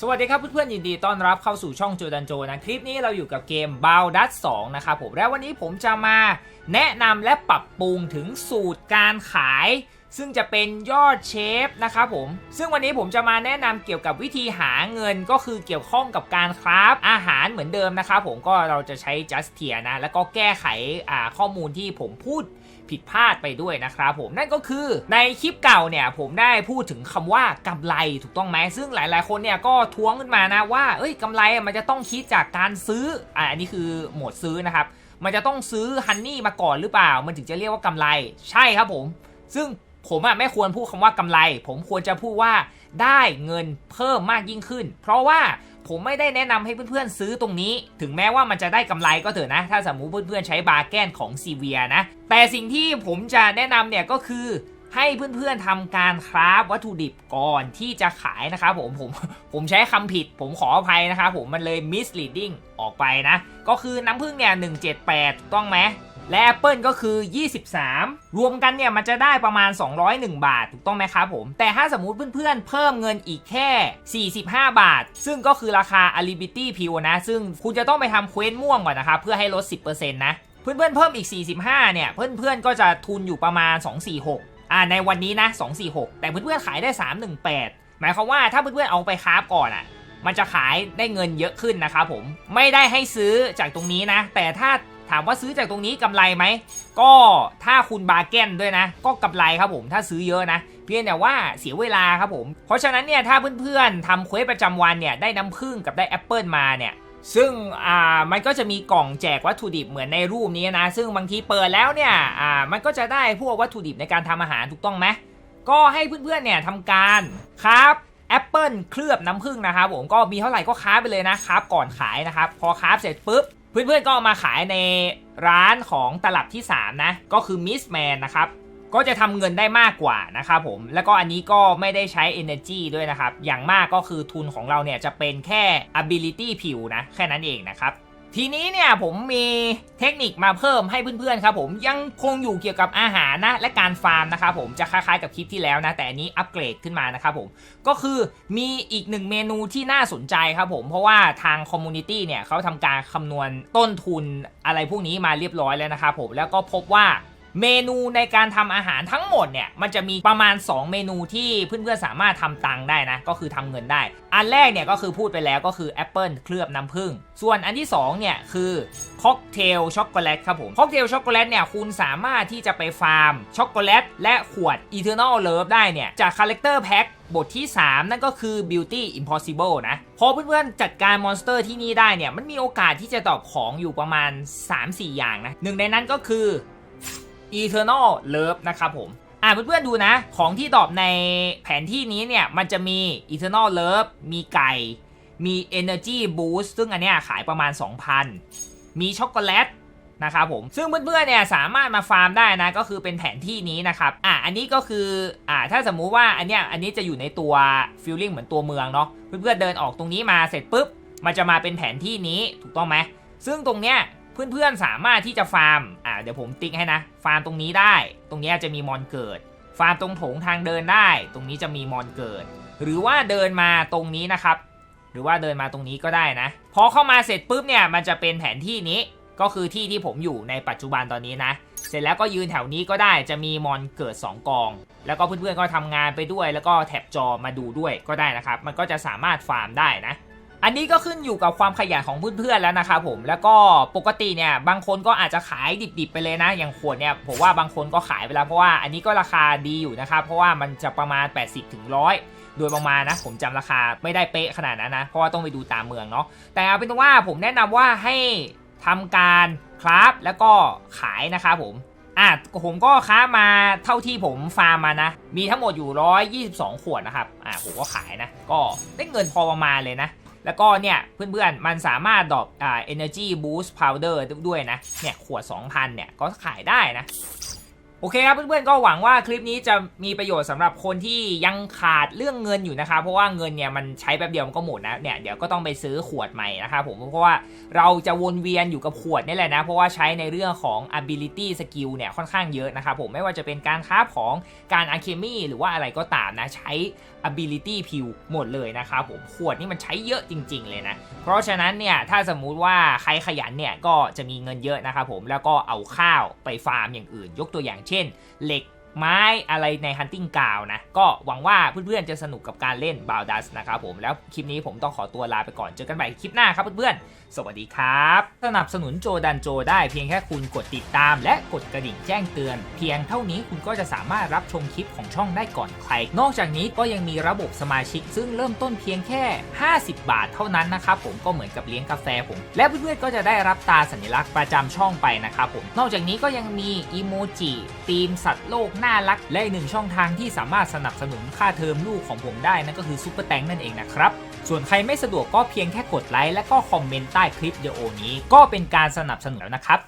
สวัสดีครับเพื่อนๆยินดีต้อนรับเข้าสู่ช่องโจดันโจนะ คลิปนี้เราอยู่กับเกม b a l d u s 2นะครับผมและวันนี้ผมจะมาแนะนำและปรับปรุงถึงสูตรการขาย ซึ่งจะเป็นยอดเชฟนะครับผม ซึ่งวันนี้ผมจะมาแนะนำเกี่ยวกับวิธีหาเงินก็คือเกี่ยวข้องกับการคราฟอาหารเหมือนเดิมนะครับผมก็เราจะใช้ just tier นะ แล้วก็แก้ไขข้อมูลที่ผมพูด ผิดพลาดไปด้วยนะครับผมนั่นก็คือในคลิปเก่าเนี่ยผมได้พูดถึงคำว่ากำไรถูกต้องไหมซึ่งหลาย ๆ คนเนี่ยก็ท้วงขึ้นมานะว่าเอ้ยกำไรมันจะต้องคิดจากการซื้ออ่าอันนี้คือโหมดซื้อนะครับมันจะต้องซื้อฮันนี่มาก่อนหรือเปล่า มันถึงจะเรียกว่ากำไร ใช่ครับผม ซึ่งผมอะไม่ควรพูดคำว่ากำไร ผมควรจะพูดว่าได้เงินเพิ่มมากยิ่งขึ้น เพราะว่า ผมไม่ได้แนะนำให้เพื่อนๆซื้อตรงนี้ ถึงแม้ว่ามันจะได้กำไรก็เถอะนะ ถ้าสมมุติเพื่อนๆใช้บาร์แกนของซีเวียนะ แต่สิ่งที่ผมจะแนะนำเนี่ยก็คือให้เพื่อนๆทำการคราฟวัตถุดิบก่อนที่จะขายนะครับผมผมผมใช้คำผิด ผมขออภัยนะครับผมมันเลย misleading ออกไปนะ ก็คือน้ำผึ้งเนี่ย178 ต้องไหม และแอปเปิลก็คือ 23 รวมกันเนี่ยมันจะได้ประมาณ 201 บาท ถูกต้องไหมครับผม แต่ถ้าสมมติเพื่อนๆ เพิ่มเงินอีกแค่ 45 บาท ซึ่งก็คือราคา a l i b i t y p i w นะ ซึ่งคุณจะต้องไปทำเควสม่วงก่อนนะครับเพื่อให้ลด 10%นะ เพื่อนๆ เพิ่มอีก 45 เนี่ย เพื่อนๆ ก็จะทุนอยู่ประมาณ 246 อ่าในวันนี้นะ 246 แต่เพื่อนๆ ขายได้ 318 หมายความว่าถ้าเพื่อนๆ เอาไปคราฟก่อนอะมันจะขายได้เงินเยอะขึ้นนะครับผม ไม่ได้ให้ซื้อจากตรงนี้นะ แต่ถ้า ถามว่าซื้อจากตรงนี้กำไรไหม ก็ถ้าคุณบาร์เกนด้วยนะ ก็กำไรครับผมถ้าซื้อเยอะนะเพียงแต่ว่าเสียเวลาครับผม เพราะฉะนั้นเนี่ยถ้าเพื่อนๆทำเควสประจำวันเนี่ยได้น้ำผึ้งกับได้แอปเปิลมาเนี่ยซึ่งอ่ามันก็จะมีกล่องแจกวัตถุดิบเหมือนในรูปนี้นะ ซึ่งบางทีเปิดแล้วเนี่ยอ่ามันก็จะได้พวกวัตถุดิบในการทำอาหารถูกต้องไหมก็ให้เพื่อนๆเนี่ยทำการครับแอปเปิลเคลือบน้ำผึ้งนะครับผมก็มีเท่าไหร่ก็ค้าไปเลยนะครับก่อนขายนะครับ พอค้าเสร็จปุ๊บ เพื่อนๆก็เอามาขายในร้านของตลับที่ 3 นะ ก็คือมิสแมนนะครับก็จะทำเงินได้มากกว่านะครับผม แล้วก็อันนี้ก็ไม่ได้ใช้ energy ด้วยนะครับ อย่างมากก็คือทุนของเราเนี่ยจะเป็นแค่ ability ผิวนะ แค่นั้นเองนะครับ ทีนี้เนี่ยผมมีเทคนิคมาเพิ่มให้เพื่อนๆครับผมยังคงอยู่เกี่ยวกับอาหารนะและการฟาร์มนะครับผมจะคล้ายๆกับคลิปที่แล้วนะ แต่อันนี้อัปเกรดขึ้นมานะครับผมก็คือมีอีกหนึ่งเมนูที่น่าสนใจครับผมเพราะว่าทางคอมมูนิตี้เนี่ยเขาทำการคำนวณต้นทุนอะไรพวกนี้มาเรียบร้อยแล้วนะครับผมแล้วก็พบว่า เมนูในการทำอาหารทั้งหมดเนี่ยมันจะมีประมาณ 2 เมนูที่เพื่อนๆสามารถทำตังได้นะ ก็คือทำเงินได้ อันแรกเนี่ยก็คือพูดไปแล้วก็คือแอปเปิลเคลือบน้ำผึ้งส่วนอันที่2เนี่ยคือค็อกเทลช็อกโกแลตครับผมค็อกเทลช็อกโกแลตเนี่ยคุณสามารถที่จะไปฟาร์มช็อกโกแลตและขวด Eternal Love ได้เนี่ยจากคาแรคเตอร์แพ็คบทที่ 3 นั่นก็คือ Beauty Impossible นะ พอเพื่อนๆ จัดการมอนสเตอร์ที่นี่ได้เนี่ย มันมีโอกาสที่จะตอบของอยู่ประมาณ 3-4 อย่างนะหนึ่งในนั้นก็คือ Eternal Love นะครับผมอ่าเพื่อนๆดูนะ ของที่ตอบในแผนที่นี้เนี่ย มันจะมี Eternal Love มีไก่ มี Energy Boost ซึ่งอันเนี้ยขายประมาณ 2,000 มีช็อกโกแลตนะครับผม ซึ่งเพื่อนๆเนี่ยสามารถมาฟาร์มได้นะ ก็คือเป็นแผนที่นี้นะครับ อ่าอันนี้ก็คือ อ่าถ้าสมมุติว่าอันเนี้ยอันนี้จะอยู่ในตัวฟิลลิ่งเหมือนตัวเมืองเนาะ เพื่อนๆเดินออกตรงนี้มาเสร็จปุ๊บ มันจะมาเป็นแผนที่นี้ถูกต้องไหม ซึ่งตรงเนี้ย เพื่อนๆสามารถที่จะฟาร์ม อ่าเดี๋ยวผมติ๊กให้นะ ฟาร์มตรงนี้ได้ ตรงนี้จะมีมอนเกิด ฟาร์มตรงโถงทางเดินได้ ตรงนี้จะมีมอนเกิด หรือว่าเดินมาตรงนี้นะครับ หรือว่าเดินมาตรงนี้ก็ได้นะ พอเข้ามาเสร็จปุ๊บเนี่ย มันจะเป็นแผนที่นี้ ก็คือที่ที่ผมอยู่ในปัจจุบันตอนนี้นะ เสร็จแล้วก็ยืนแถวนี้ก็ได้ จะมีมอนเกิด 2 กอง แล้วก็เพื่อนๆก็ทำงานไปด้วย แล้วก็แท็บจอมาดูด้วยก็ได้นะครับ มันก็จะสามารถฟาร์มได้นะ อันนี้ก็ขึ้นอยู่กับความขยันของเพื่อนๆแล้วนะครับผมแล้วก็ปกติเนี่ยบางคนก็อาจจะขายดิบๆไปเลยนะ อย่างขวดเนี่ยผมว่าบางคนก็ขายไปแล้วเพราะว่าอันนี้ก็ราคาดีอยู่นะครับเพราะว่ามันจะประมาณ 80ถึง100โดยประมาณนะผมจำราคาไม่ได้เป๊ะขนาดนั้นนะ เพราะว่าต้องไปดูตามเมืองเนาะแต่เอาเป็นว่าผมแนะนำว่าให้ทำการคราฟแล้วก็ขายนะครับผมอะผมก็ค้ามาเท่าที่ผมฟาร์มมานะ มีทั้งหมดอยู่ 122 ขวดนะครับอะผมก็ขายนะ ก็ได้เงินพอประมาณเลยนะ แล้วก็เนี่ยเพื่อนๆ มันสามารถดรอปอ่า energy boost powder ด้วยนะ เนี่ยขวด 2,000 เนี่ยก็ขายได้นะ โอเคครับเพื่อนๆก็หวังว่าคลิปนี้จะมีประโยชน์สำหรับคนที่ยังขาดเรื่องเงินอยู่นะครับเพราะว่าเงินเนี่ยมันใช้แป๊บเดียวมันก็หมดนะเนี่ยเดี๋ยวก็ต้องไปซื้อขวดใหม่นะครับผมเพราะว่าเราจะวนเวียนอยู่กับขวดนี่แหละนะเพราะว่าใช้ในเรื่องของ ability skill เนี่ยค่อนข้างเยอะนะครับผมไม่ว่าจะเป็นการค้าของการ alchemy หรือว่าอะไรก็ตามนะใช้ ability p i l หมดเลยนะครับผมขวดนี่มันใช้เยอะจริง ๆ เลยนะเพราะฉะนั้นเนี่ยถ้าสมมุติว่าใครขยันเนี่ยก็จะมีเงินเยอะนะครับผมแล้วก็เอาข้าวไปฟาร์มอย่างอื่น ยกตัวอย่างเช่น เหล็ก ไม้อะไรใน Hunting g r o u n d นะ ก็หวังว่าเพื่อนๆจะสนุกกับการเล่น b a l d u s นะครับผมแล้วคลิปนี้ผมต้องขอตัวลาไปก่อนเจอกันใหม่คลิปหน้าครับเพื่อนๆ สวัสดีครับ สนับสนุนโจดันโจได้เพียงแค่คุณกดติดตาม และกดกระดิ่งแจ้งเตือน เพียงเท่านี้คุณก็จะสามารถรับชมคลิปของช่องได้ก่อนใคร นอกจากนี้ก็ยังมีระบบสมาชิก ซึ่งเริ่มต้นเพียงแค่ 50 บาทเท่านั้นนะครับผมก็เหมือนกับเลี้ยงกาแฟผม และเพื่อนๆก็จะได้รับตาสัญลักษณ์ประจำช่องไปนะครับผมนอกจากนี้ก็ยังมีอีโมจิธีมสัตว์โลกหน้าน่ารัก และอีกหนึ่งช่องทางที่สามารถสนับสนุนค่าเทอมลูกของผมได้นั่นก็คือซุปเปอร์แตงนั่นเองนะครับส่วนใครไม่สะดวกก็เพียงแค่กดไลค์และก็คอมเมนต์ใต้คลิปวิดีโอนี้ ก็เป็นการสนับสนุนแล้วนะครับ